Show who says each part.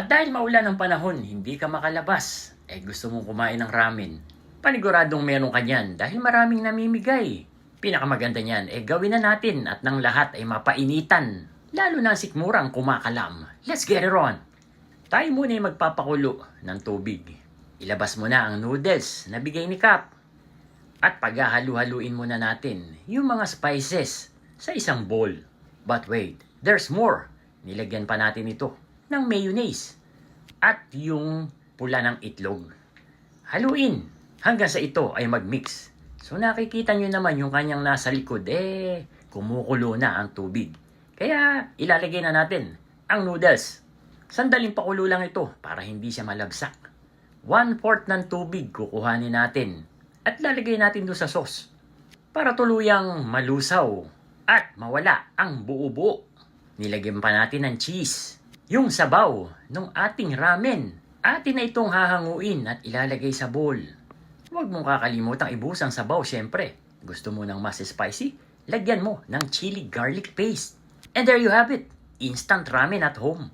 Speaker 1: At dahil maulan ang panahon, hindi ka makalabas, eh gusto mong kumain ng ramen. Paniguradong meron ka niyan dahil maraming namimigay. Pinakamaganda niyan, eh gawin na natin at ng lahat ay mapainitan. Lalo na ang sikmurang kumakalam. Let's get it on! Tayo muna ay magpapakulo ng tubig. Ilabas mo na ang noodles na bigay ni Kap. At paghahalu-haluin muna natin yung mga spices sa isang bowl. But wait, there's more. Nilagyan pa natin ito ng mayonnaise at yung pula ng itlog. Haluin hanggang sa ito ay magmix. So nakikita nyo naman yung kanyang nasa likod, eh, kumukulo na ang tubig. Kaya ilalagay na natin ang noodles. Sandaling pakulo lang ito para hindi siya malabsak. One fourth ng tubig kukuhanin natin at lalagay natin doon sa sauce para tuluyang malusaw at mawala ang buo-buo. Nilagyan pa natin ng cheese, yung sabaw ng ating ramen. Atin na itong hahanguin at ilalagay sa bowl. Huwag mong kakalimutang ibus ang sabaw syempre. Gusto mo ng mas spicy? Lagyan mo ng chili garlic paste. And there you have it, instant ramen at home.